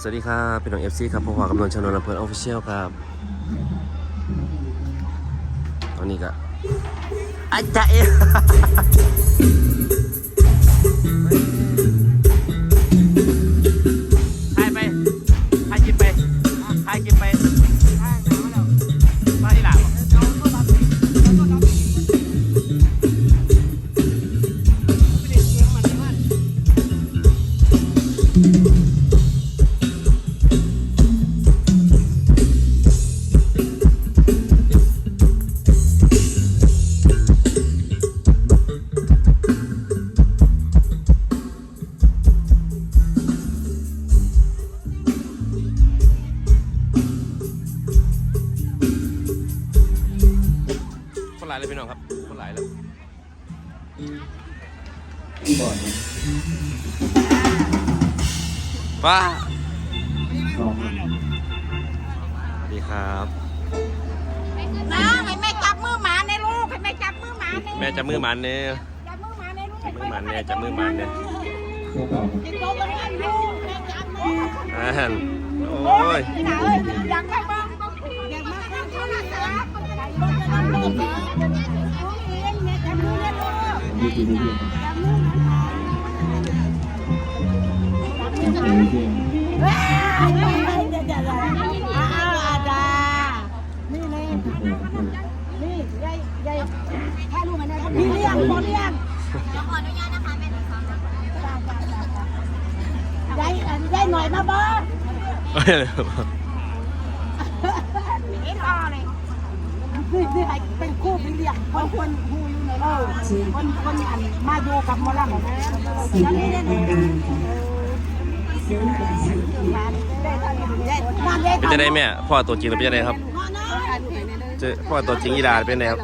สวัสดีครับพี่น้องเอฟซีครับผมหวากำลังชานนท์ลำเพลินออฟฟิเชียลครับ ตอนนี้ก็อาจารย์ ว้าสวัสดีครับน้าให้แม่จับมือหมาในลูกให้แม่จับมือหมาในแม่จะมือมันเนี่ยจับมือหมาในลูกมือมันเนี่ยจะมือมันเนี่ยกินโต๊ะตรงนั้นลูกแม่จับมืออ่านโอ้โอ้ยยนี่นะเอ้ยอยากได้บ้างอยากมาบ้างเขาหน้าตาลูกจะต้องลูก นี่คือเลยลูกจับมือหมาเฮ้ยเดี๋ยวเดี๋ยวเดี๋ยวอ้าวอาดานี่เลยนี่ยายยายถ่ายรูปมาได้พี่เลี้ยงบ่เลี้ยงได้ได้หน่อยมาบ้างนี่ต่อเลยนี่นี่ให้เป็นคู่เป็นเรียกคนคน ฮูอคนคนอันมาอยู่กับหมอลำแล้วนี่ได้ได้ได้เป็นจะได้แม่พ่อตัวจริงเป็นจะได้ครับเจอพ่อตัวจริงอีดาเป็นไงครับ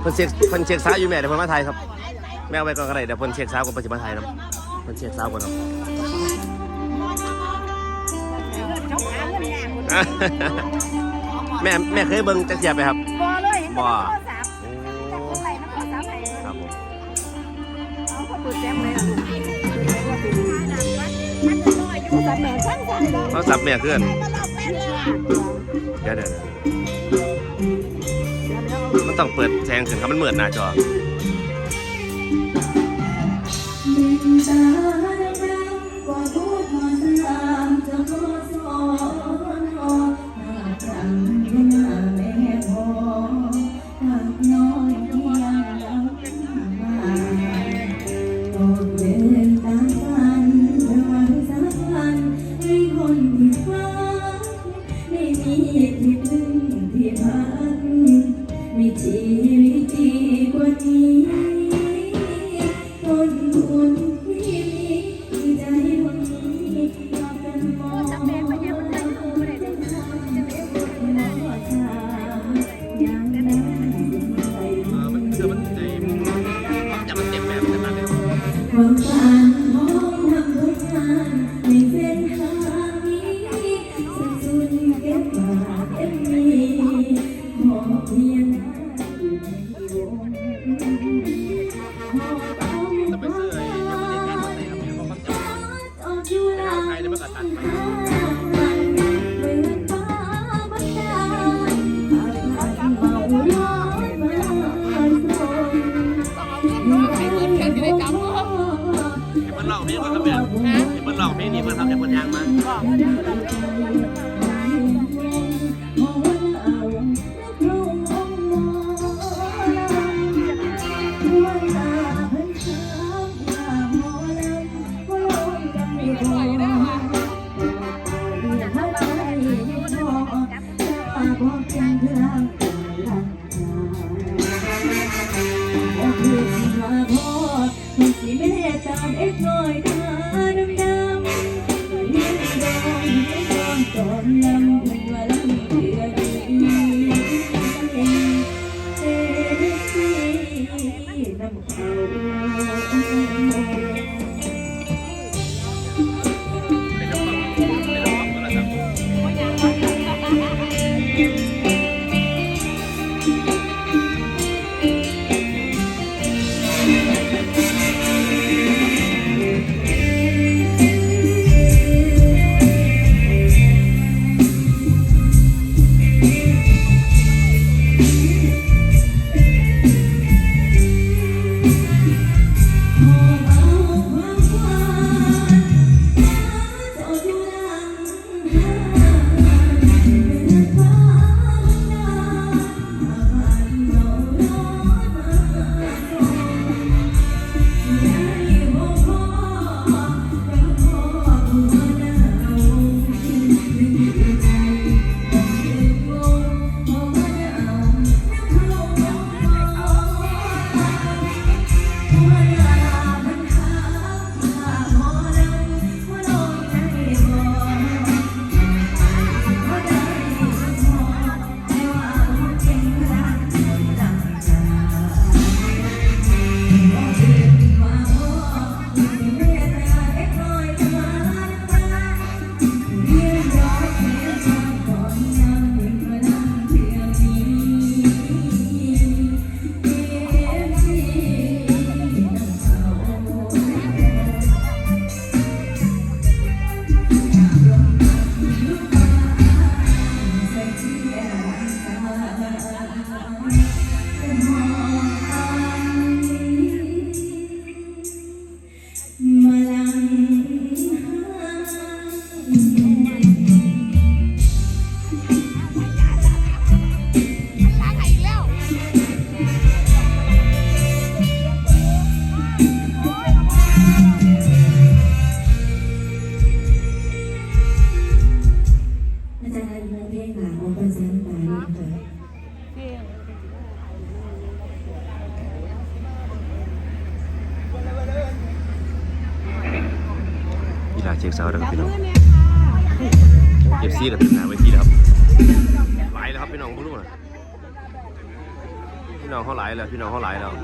เพิ่นเช็คเพิ่นเช็คซ้าอยู่แม่เดี๋ยวเพิ่นมาไทยครับ แม่เอาไว้ก่อนก็ได้เดี๋ยวเพิ่นเช็คซ้ายก่อนเพิ่นสิมาไทยนะเพิ่นเช็คซ้ายก่อนครับ แม่แม่เคยเบิ่งจักเทียบไหมครับ บ่เลยบ่โอ้ใส่น้ำข้าวสารใส่ครับผมเอาข้าวปุ้นแซ่บเลยอะมันจะน้อยอยู่แต่แม่ช่างสั่งบ่เขาสับแม่ขึ้นก็เราเป็นเลยเดี๋ยวเดี๋ยวมันต้องเปิดแสงขึ้นครับมันเหมือ นหน้าจอมี องเพลงนี้มันทำจากคนยางมาแม่ตาเอ็กน้อย พี่ลาเช็คซาวด์แล้วครับพี่น้องเอฟซีแล้วเป็นหน้าเวทีแล้วครับหลายแล้วครับพี่น้องพูดมาพี่น้องเขาหลายแล้วพี่น้องเขาหลายแล้วค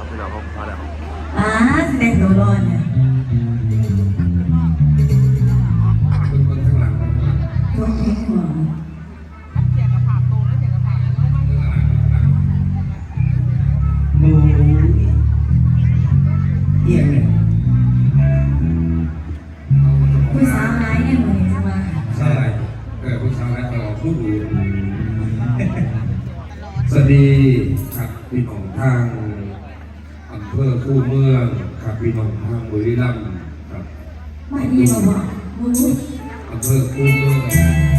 รับพี่น้องเขาพาแล้วอ่าเสดงตัวร้อนเนี่ย เภอคู่เมืองครับพี่น้องทางบุรีรัมย์ครับมาเยี่ยมบอกมูอำเภอคู่เมือง